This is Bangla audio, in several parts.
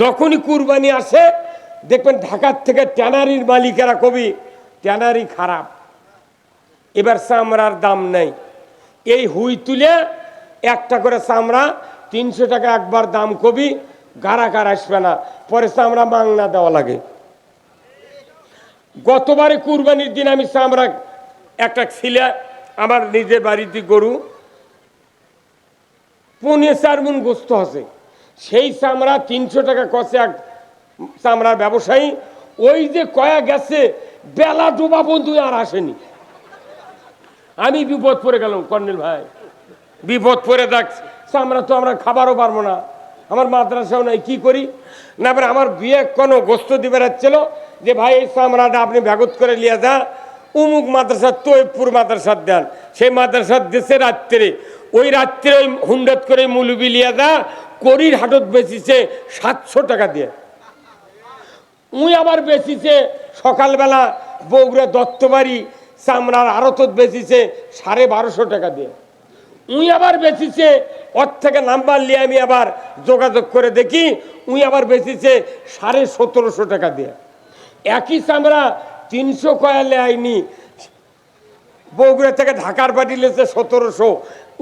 যখনই কুরবানি আসে, দেখবেন ঢাকার থেকে ট্যানারির মালিকেরা কবি, ট্যানারি খারাপ, এবার চামড়ার দাম নেই। এই হুই তুলে একটা করে চামড়া, তিনশো টাকা একবার দাম কবি গারাকার আসবে না, পরে চামড়া মাংনা দেওয়া লাগে। গতবারে কুরবানির দিন আমি চামড়া, একটা ছিলে, আমার নিজের বাড়িতে গরু, পনে চার মন গোস্ত আছে। সেই চামড়া তিনশো টাকা কষে এক চামড়ার ব্যবসায়ী, ওই যে কয়া গেছে, বেলা ডোবা বন্ধু আর আসেনি। আমি বিপদ পড়ে গেলাম, কর্নেল ভাই। বিপদ পড়ে দেখ, চামড়া তো আমরা খাবারও পারব না। আমার মাদ্রাসাও নাই, কি করি? না, এবার আমার বিয়ে কোনো গোস্ত দিবে রাখছিল যে, ভাই, এই চামড়াটা আপনি ব্যাগত করে লিয়ে যা। উমুক মাদ্রাসার তৈবপুর মাদ্রাসার দেন। সেই মাদ্রাসার দেশে রাত্রে ওই রাত্রে ওই হুন্ডত করে মুলুবি লিয়ে যা করির হাটত বেচিছে সাতশো টাকা দিয়ে। উই আবার বেচিছে সকালবেলা বগুড়া দত্তবাড়ি চামড়ার আড়তত বেচিছে সাড়ে বারোশো টাকা দিয়ে। উই আবার বেচিছে ওর থেকে নাম্বার নিয়ে আমি আবার যোগাযোগ করে দেখি, উই আবার বেচিছে সাড়ে সতেরোশো টাকা দিয়ে। একই চামড়া তিনশো কয়ালে আইনি বগুড়া থেকে ঢাকার বাড়ি লেছে সতেরোশো।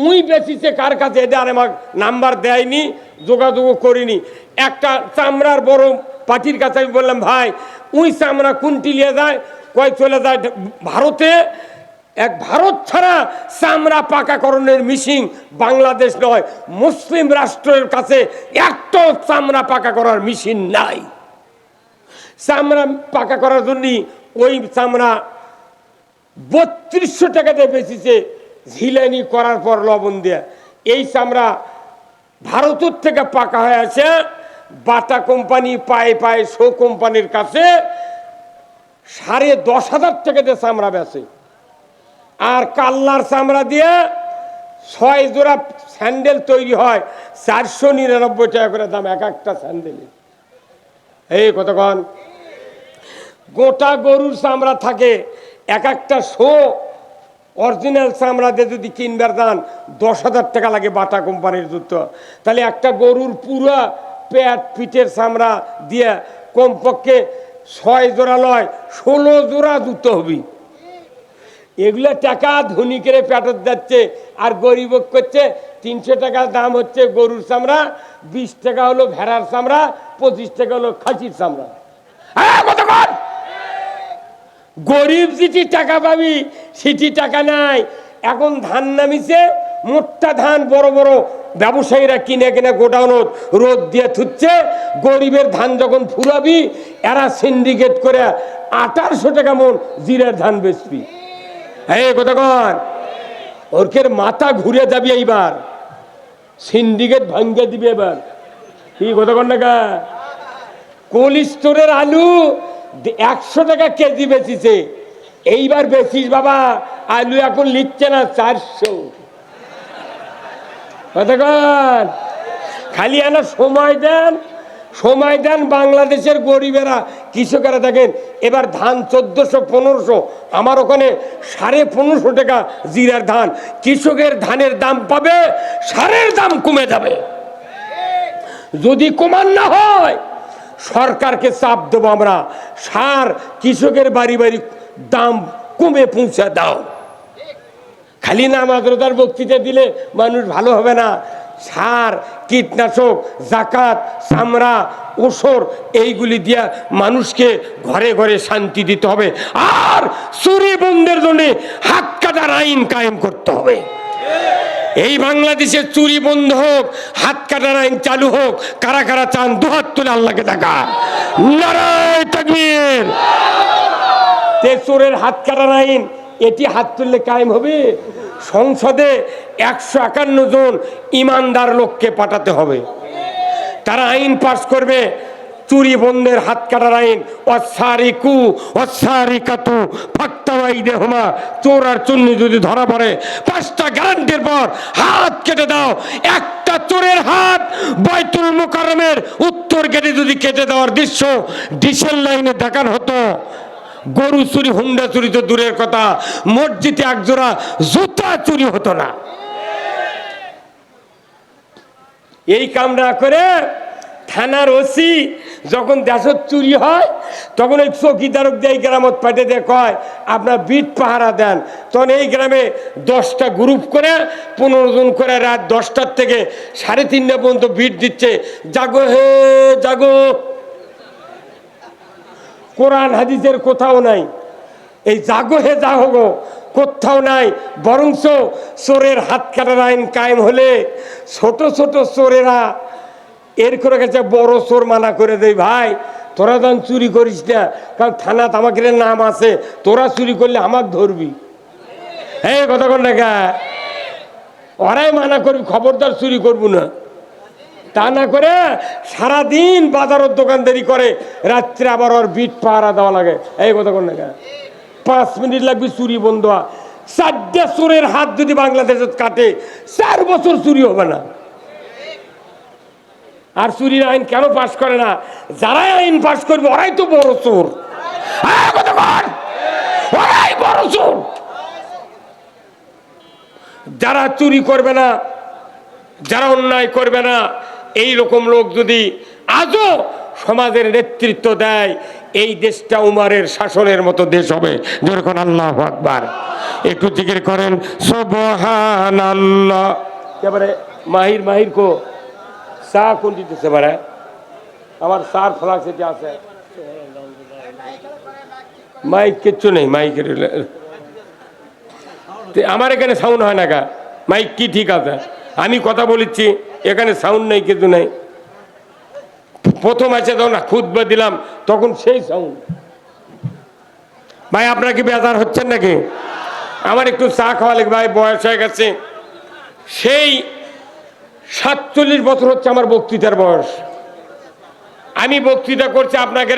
উই বেচিছে কার কাছে? এটা আর আমার নাম্বার দেয়নি যোগাযোগও করিনি। একটা চামড়ার বড় পাটির কাছে আমি বললাম, ভাই, উই চামড়া কোনটি নিয়ে যায়? কয়, চলে যায় ভারতে। এক ভারত ছাড়া চামড়া পাকাকরণের মিশিং বাংলাদেশ নয়। মুসলিম রাষ্ট্রের কাছে একটাও চামড়া পাকা করার মেশিন নাই। চামড়া পাকা করার জন্য ওই চামড়া বত্রিশশো টাকাতে বেচেছে ঝিলানি করার পর লবণ দিয়ে। এই চামড়া ভারতের থেকে পাকা হয়ে আছে। বাটা কোম্পানি পায়ে পায়ে শো কোম্পানির কাছে সাড়ে দশ হাজার টাকাতে চামড়া বেচে। আর কাল্লার চামড়া দিয়ে ছয় জোড়া স্যান্ডেল তৈরি হয়, চারশো নিরানব্বই টাকা করে দাম, এক একটা স্যান্ডেলের এই কতক্ষণ গোটা গরুর চামড়া থাকে, এক একটা শো অরিজিনাল চামড়া দিয়ে যদি কিনবার দান দশ হাজার টাকা লাগে বাটা কোম্পানির জুতো। তাহলে একটা গরুর পুরা পেট পিঠের চামড়া দিয়ে কমপক্ষে ছয় জোড়া লয়, ষোলো জোড়া জুতো হবি। এগুলো টাকা ধনী করে পেটত যাচ্ছে, আর গরিব করছে, তিনশো টাকা দাম হচ্ছে গরুর চামড়া, বিশ টাকা হলো ভেড়ার চামড়া, পঁচিশ টাকা হলো খাসির চামড়া। হ্যাঁ গরিব যেটি টাকা পাবি, সেটি টাকা নাই। এখন ধান নামিছে মোটা ধান বড় বড় ব্যবসায়ীরা কিনে কিনে গোডাউনত রোদ দিয়ে থুচ্ছে। গরিবের ধান যখন ফুরাবি, এরা সিন্ডিকেট করে আঠারোশো টাকা মন জিরার ধান বেচবি। হ্যাঁ কতক্ষণ ওরকের মাথা ঘুরে যাবি এইবার। সিন্ডিকেট ভাঙ্গে দিবি এবার। কি কতক্ষণ টাকা কোল্ড স্টোরের আলু একশো টাকা কেজি বেচিছে। এইবার বেচিস বাবা, আলু এখন নিচ্ছে না, চারশো। খালি আনা সময় দেন সময় দেন বাংলাদেশের গরিবেরা, কৃষকেরা দেখেন, এবার ধান চোদ্দশো, পনেরোশো, আমার ওখানে সাড়ে পনেরোশো টাকা জিরার ধান। কৃষকের ধানের দাম পাবে, সারের দাম কমে যাবে। যদি কমান না হয় সরকারকে চাপ দেবো আমরা। সার কৃষকের বাড়ি বাড়ি দাম কমে পৌঁছে দাও। খালি না রোজার বক্তৃতা দিলে মানুষ ভালো হবে না। সার, কীটনাশক, জাকাত, চামড়া ওসর এইগুলি দিয়া মানুষকে ঘরে ঘরে শান্তি দিতে হবে। আর চুরি বন্ধের জন্য হাত কাটার আইন কায়েম করতে হবে। এই বাংলাদেশের চুরি বন্ধ হোক, হাত কাটার আইন চালু হোক, কারা কারা চান, দুহাত তুলে আল্লাহকে দেখা নারায় তাকবীর। চোরের হাত কাটার আইন এটি হাত তুললে কায়েম হবে। সংসদে একশো একান্ন জন ইমানদার লোককে পাঠাতে হবে। তারা আইন পাশ করবে চুরি বন্ধের হাত কাটার আইন। অসারিকু, অসারিকাতু ফাক্তাওয়াই দেহমা চোর আর চুন্নি যদি ধরা পড়ে, পাঁচটা গ্যারান্টির পর হাত কেটে দাও। একটা চোরের হাত বাইতুল মুকাররমের উত্তর গেটে যদি কেটে দেওয়ার দৃশ্য ডিসেল লাইনে দেখানো হতো। গরু চুরি, হুন্ডা চুরি তো দূরের কথা। মসজিদে একজোড়া জুতা চুরি হতো না। এই কাম না করে থানার ওসি যখন দেশত চুরি হয়, তখন ওই চকিদারক দিয়ে এই গ্রামত পাঠে দিয়ে কয়, আপনার বিট পাহারা দেন। তখন এই গ্রামে দশটা গ্রুপ করে পনেরো জন করে রাত দশটার থেকে সাড়ে তিনটা পর্যন্ত বিট দিচ্ছে। জাগো হে, জাগো। কোরআন হাদিসের কোথাও নাই। এই জাগো হে, জাগো কোথাও নাই। বরংস চোরের হাত কাটার আইন কায়েম হলে ছোট ছোট চোরেরা এর করে গেছে বড় চোর মানা করে দেয় ভাই, তোরা যখন চুরি করিস না কারণ থানাত আমাকে নাম আছে, তোরা চুরি করলে আমার ধরবি। হ্যাঁ কথা কর না কা? ওরাই মানা করবি, খবরদার চুরি করব না। তা না করে সারাদিন বাজারের দোকানদারি করে, রাত্রে আবার ওর বিট পাহারা দেওয়া লাগে। এই কথা কর না পাঁচ মিনিট লাগবে চুরি বন্ধ। চারটে চোরের হাত যদি বাংলাদেশে কাটে, চার বছর চুরি হবে না। আর চুরির আইন কেন পাশ করে না? যারাই আইন পাশ করবে ওরাই তো বড় চোর। হ্যাঁ, বড় যারা চুরি করবে না যারা অন্যায় করবে না এই রকম লোক যদি আজও সমাজের নেতৃত্ব দেয় এই দেশটা উমারের শাসনের মতো দেশ হবে। যেরকম আল্লাহ আকবার। একটু জিকির করেন সবহান আল্লাহ মাহির মাহির কো। চা কোন দিতেছে বারে আমার সার ফ্লাক্স এটি আছে। মাইক কিচ্ছু নেই মাইকের আমার এখানে সাউন্ড হয় না গা। মাইক কি ঠিক আছে? আমি কথা বলেছি এখানে সাউন্ড নেই, কিছু নেই। প্রথম আছে তখন খুদবা দিলাম, তখন সেই সাউন্ড। ভাই, আপনার কি বেজার হচ্ছেন নাকি? আমার একটু চা খাওয়া লাগবে, ভাই, বয়স হয়ে গেছে। সেই সাতচল্লিশ বছর হচ্ছে আমার বক্তৃতার বয়স। আমি বক্তৃতা করছি আপনাকে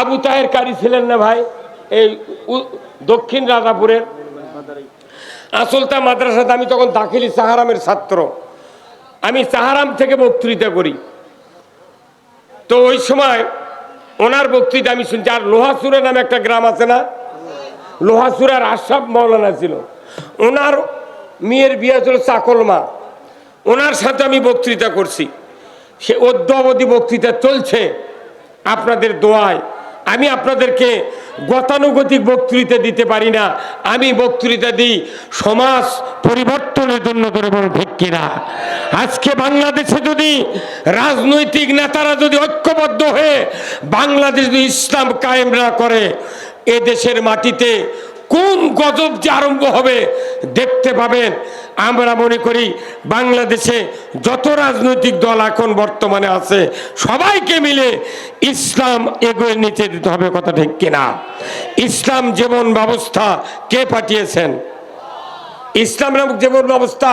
আবু তাহের কারি ছিলেন না ভাই, এই দক্ষিণ রাজাপুরের। আসলতা মাদ্রাসাতে আমি তখন দাখিলি সাহারামের ছাত্র। আমি সাহারাম থেকে বক্তৃতা করি। তো ওই সময় ওনার বক্তৃতা আমি শুনছি, আর লোহাসুরা নামে একটা গ্রাম আছে না? লোহাসুরার আশরাফ মৌলানা ছিল। ওনার মেয়ের বিয়ে ছিল চাকলমা। ওনার সাথে আমি বক্তৃতা করছি। সে অদ্যাবধি বক্তৃতা চলছে আপনাদের দোয়ায়। আমি আপনাদেরকে গতানুগতিক বক্তৃতা দিতে পারি না। আমি বক্তৃতা দিই সমাজ পরিবর্তনের জন্য করে বড় ঠিক আজকে বাংলাদেশে যদি রাজনৈতিক নেতারা যদি ঐক্যবদ্ধ হয়ে বাংলাদেশ যদি ইসলাম কায়েম না করে, এ দেশের মাটিতে কোন গজব যে আরম্ভ হবে দেখতে পাবেন। আমরা মনে করি বাংলাদেশে যত রাজনৈতিক দল এখন বর্তমানে আছে, সবাইকে মিলে ইসলাম এগিয়ে নিতে দিতে হবে কথা ঠিক কিনা। ইসলাম জীবন ব্যবস্থা কে পাঠিয়েছেন? ইসলাম নামক জীবন ব্যবস্থা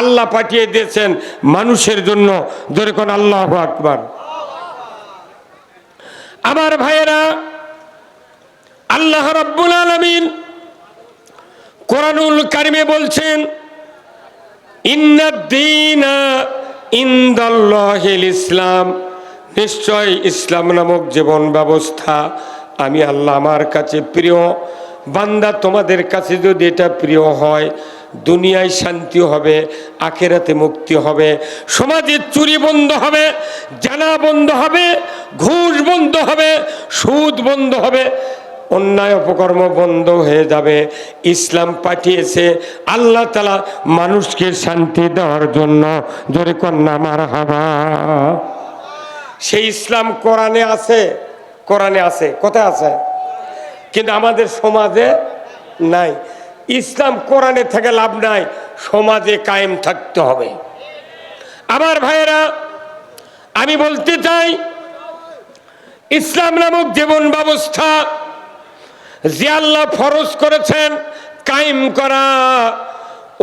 আল্লাহ পাঠিয়ে দিয়েছেন মানুষের জন্য। যেরকম আল্লাহ আকবার। আমার ভাইয়েরা, আল্লাহ রাব্বুল আলামিন কোরআনুল কারিমে বলছেন ইসলাম। নিশ্চয় ইসলাম নামক জীবন ব্যবস্থা আমি আল্লাহ আমার কাছে প্রিয়। বান্দা তোমাদের কাছে যদি এটা প্রিয় হয়, দুনিয়ায় শান্তি হবে, আখেরাতে মুক্তি হবে, সমাজে চুরি বন্ধ হবে, জানা বন্ধ হবে, ঘুষ বন্ধ হবে, সুদ বন্ধ হবে অন্যায় অপকর্ম বন্ধ হয়ে যাবে। ইসলাম পাঠিয়েছে আল্লাহ তালা মানুষকে শান্তি দেওয়ার জন্য। জোরে কন্যা মার হাবা সেই ইসলাম কোরআনে আছে। কোরআনে আছে। কোথায় আছে? কিন্তু আমাদের সমাজে নাই। ইসলাম কোরআনে থেকে লাভ নাই। সমাজে কায়েম থাকতে হবে। আমার ভাইয়েরা, আমি বলতে চাই, ইসলাম নামক জীবন ব্যবস্থা যে আল্লাহ ফরজ করেছেন, কায়েম করা।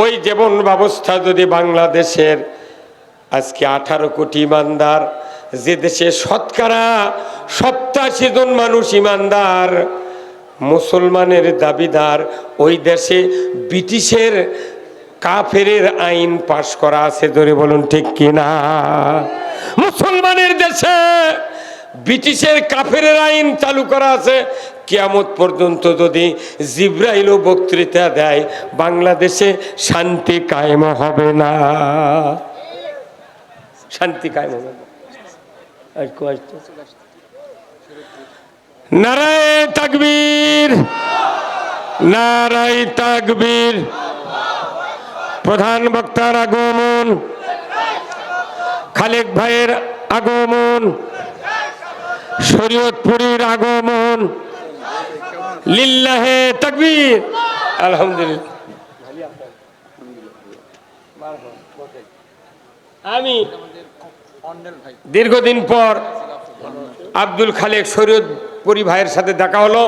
ওই জীবন ব্যবস্থা যদি বাংলাদেশের আজকে আঠারো কোটি ইমানদার, যে দেশে শতকরা সপ্তাশি জন মানুষ ইমানদার, মুসলমানের দাবিদার, ওই দেশে ব্রিটিশের কাফেরের আইন পাশ করা আছে ধরে বলুন ঠিক কিনা? মুসলমানের দেশে ব্রিটিশের কাফের আইন চালু করা আছে। কিয়ামত পর্যন্ত যদি জিব্রাইলও বক্তৃতা দেয়, বাংলাদেশে শান্তি কায়েম হবে না। শান্তি কায়েম হবে নারায় তাকবীর নারায় তাকবীর। প্রধান বক্তার আগমন, খালেক ভাইয়ের আগমন। শরীয়তপুরীর আগমন। লিল্লাহে তাকবীর। আলহামদুলিল্লাহ। আমি দীর্ঘদিন পর আব্দুল খালেক শরীয়তপুরী ভাইয়ের সাথে দেখা হলো।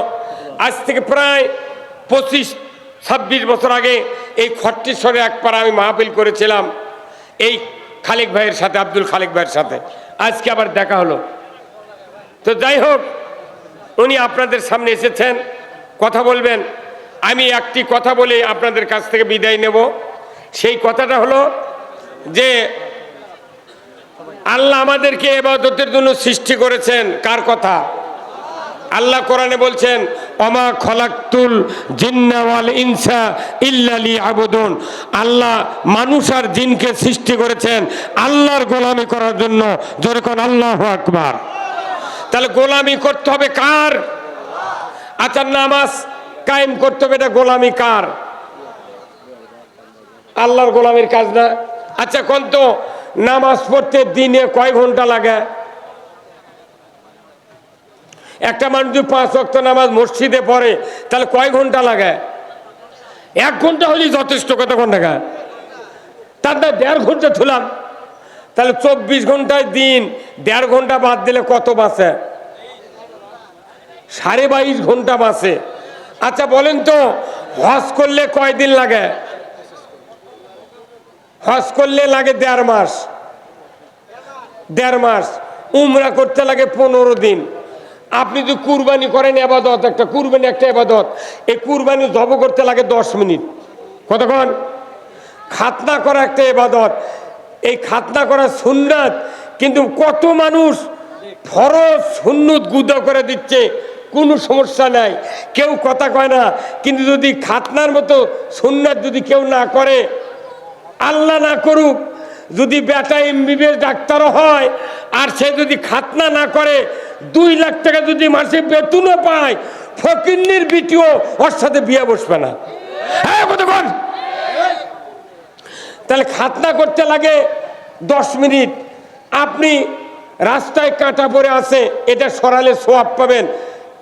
আজ থেকে প্রায় পঁচিশ, ছাব্বিশ বছর আগে এই খট্টিশ্বরে একবার আমি মাহফিল করেছিলাম, এই খালেক ভাইয়ের সাথে, আব্দুল খালেক ভাইয়ের সাথে। আজকে আবার দেখা হলো। তো যাই হোক, উনি আপনাদের সামনে এসেছেন, কথা বলবেন। আমি একটি কথা বলে আপনাদের কাছ থেকে বিদায় নেব। সেই কথাটা হলো যে, আল্লাহ আমাদেরকে এবাদতের জন্য সৃষ্টি করেছেন। কার কথা? আল্লাহ কোরআনে বলছেন অমা খলাক্তুল জিন্নাওয়াল ইনসা ইল্লালি আবুদুন আল্লাহ মানুষ আর জিনকে সৃষ্টি করেছেন আল্লাহর গোলামি করার জন্য। যেরকম আল্লাহ আকবার। তাহলে গোলামি করতে হবে কার? আচ্ছা নামাজ কায়েম করতে হবে, এটা গোলামি কার? আল্লাহর গোলামির কাজ না। আচ্ছা কোন তো? নামাজ পড়তে দিনে কয় ঘণ্টা লাগে? একটা মানুষ যদি পাঁচ ওয়াক্ত নামাজ মসজিদে পড়ে, তাহলে কয় ঘণ্টা লাগে? এক ঘণ্টা হলেই যথেষ্ট কত ঘণ্টা তার দেড় ঘণ্টা থুলাম তাহলে চব্বিশ ঘন্টায় দিন, দেড় ঘণ্টা বাদ দিলে কত বাঁচে? সাড়ে বাইশ ঘণ্টা বাঁচে। আচ্ছা বলেন তো, হজ করলে কয় দিন লাগে? হজ করলে লাগে দেড় মাস। দেড় মাস। উমরা করতে লাগে পনেরো দিন। আপনি যদি কুরবানি করেন এবাদত, একটা কুরবানি, একটা এবাদত। এই কুরবানি জব করতে লাগে দশ মিনিট। কতক্ষণ? খাতনা করা একটা এবাদত। এই খাতনা করা সুন্নাত, কিন্তু কত মানুষ ফরজ সুন্নত গুদা করে দিচ্ছে, কোনো সমস্যা নাই। কেউ কথা কয় না, কিন্তু যদি খাতনার মতো সুন্নাত যদি কেউ না করে, আল্লাহ না করুক, যদি বেটা এমবিবিএস ডাক্তারও হয়, আর সে যদি খাতনা না করে, দুই লাখ টাকা যদি মাসে বেতনও পায়, ফকিন্নির বিটিও ওর সাথে বিয়ে বসবে না। হ্যাঁ কতক্ষণ তাহলে খাতনা করতে লাগে দশ মিনিট। আপনি রাস্তায় কাঁটা পরে আছে, এটা সরালে সোয়াব পাবেন।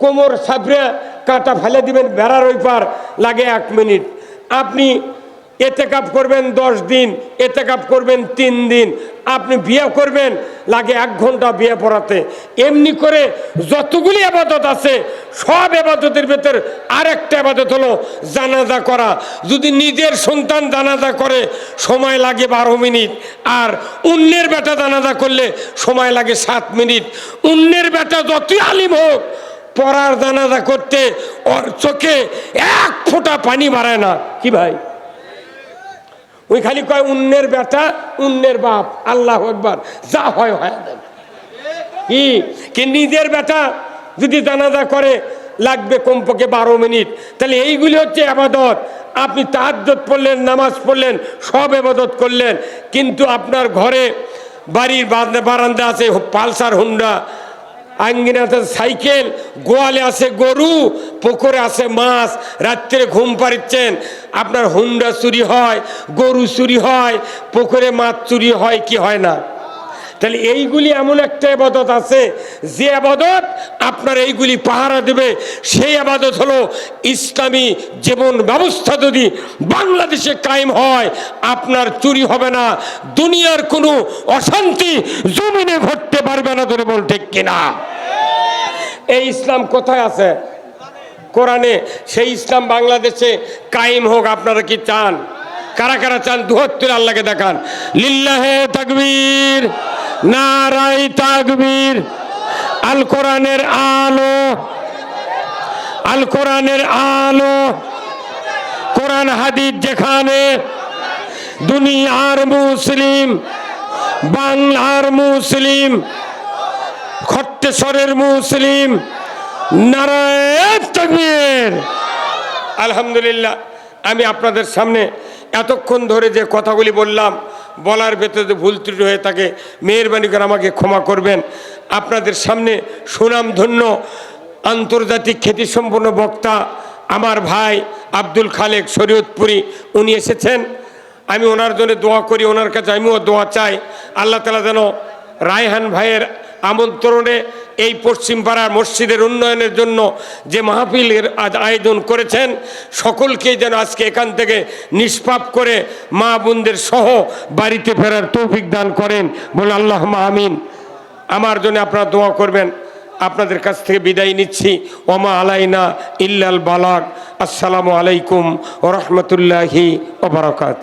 কোমর সাবরে কাঁটা ফেলে দিবেন, বেড়ার ওই পার লাগে এক মিনিট। আপনি এতে কাপ করবেন দশ দিন এতে কাপ করবেন তিন দিন। আপনি বিয়ে করবেন, লাগে এক ঘণ্টা বিয়ে পড়াতে। এমনি করে যতগুলি আবাদত আছে, সব আবাদতের ভেতর আরেকটা আবাদত হলো জানাজা করা। যদি নিজের সন্তান জানাজা করে, সময় লাগে বারো মিনিট। আর অন্যের বেটা জানাজা করলে সময় লাগে সাত মিনিট। অন্যের বেটা যতই আলিম হোক, পড়ার জানাজা করতে ওর চোখে এক ফোঁটা পানি বাড়ায় না। কি ভাই? ওই খালি কয় অন্যের বেটা, উন্নের বাপ, আল্লাহ একবার যা হয় হয়। কি? কি নিজের বেটা যদি জানাজা করে, লাগবে কমপক্ষে বারো মিনিট। তাহলে এইগুলি হচ্ছে আবাদত। আপনি তাহাজ্জত পড়লেন, নামাজ পড়লেন, সব আবাদত করলেন। কিন্তু আপনার ঘরে বাড়ির বারান্দা আছে, পালসার হুন্ডা। আঙ্গিনাতে সাইকেল, গোয়ালে আছে গরু, পুকুরে আছে মাছ, রাত্রে ঘুম পাড়িচ্ছেন। আপনার হুন্ডা চুরি হয়, গরু চুরি হয়, পুকুরে মাছ চুরি হয়, কি হয় না? তাহলে এইগুলি এমন একটা আবাদত আছে, যে আবাদত আপনার এইগুলি পাহারা দেবে। সেই আবাদত হলো ইসলামী জীবন ব্যবস্থা যদি বাংলাদেশে কায়েম হয়, আপনার চুরি হবে না, দুনিয়ার কোনো অশান্তি জমিনে ঘটতে পারবে না, ধরে বল ঠিক কিনা? এই ইসলাম কোথায় আছে? কোরআনে। সেই ইসলাম বাংলাদেশে কায়েম হোক, আপনারা কি চান? কারা কারা চান দুহত্তর আল্লাহকে দেখান। লিল্লাহে তাকবীর নারাই তাকবীর আল কোরআনের আলো আল কোরআনের আলো, কোরআন হাদিস যেখানে, দুনিয়ার মুসলিম, বাংলার মুসলিম, খট্টেশ্বরের মুসলিম নারায়ণ তকবীর। আলহামদুলিল্লাহ, আমি আপনাদের সামনে এতক্ষণ ধরে যে কথাগুলি বললাম, বলার ভেতরে ভুল ত্রুটি হয়ে থাকে, মেহরবানি করে আমাকে ক্ষমা করবেন। আপনাদের সামনে সুনামধন্য আন্তর্জাতিক খ্যাতিসম্পন্ন বক্তা আমার ভাই আব্দুল খালেক শরীয়তপুরি, উনি এসেছেন। আমি ওনার জন্য দোয়া করি, ওনার কাছে আমিও দোয়া চাই। আল্লাহ তালা যেন রায়হান ভাইয়ের আমন্ত্রণে এই পশ্চিম পাড়ার মসজিদের উন্নয়নের জন্য যে মাহফিলের আয়োজন করেছেন, সকলকেই যেন আজকে এখান থেকে নিষ্পাপ করে মা বোনদের সহ বাড়িতে ফেরার তৌফিক দান করেন। বলে আল্লাহ আমিন। আমার জন্য আপনারা দোয়া করবেন। আপনাদের কাছ থেকে বিদায় নিচ্ছি। ওমা আলাইনা ইল্লাল বালাক আসসালামু আলাইকুম ও রহমতুল্লাহি ওবরাকাত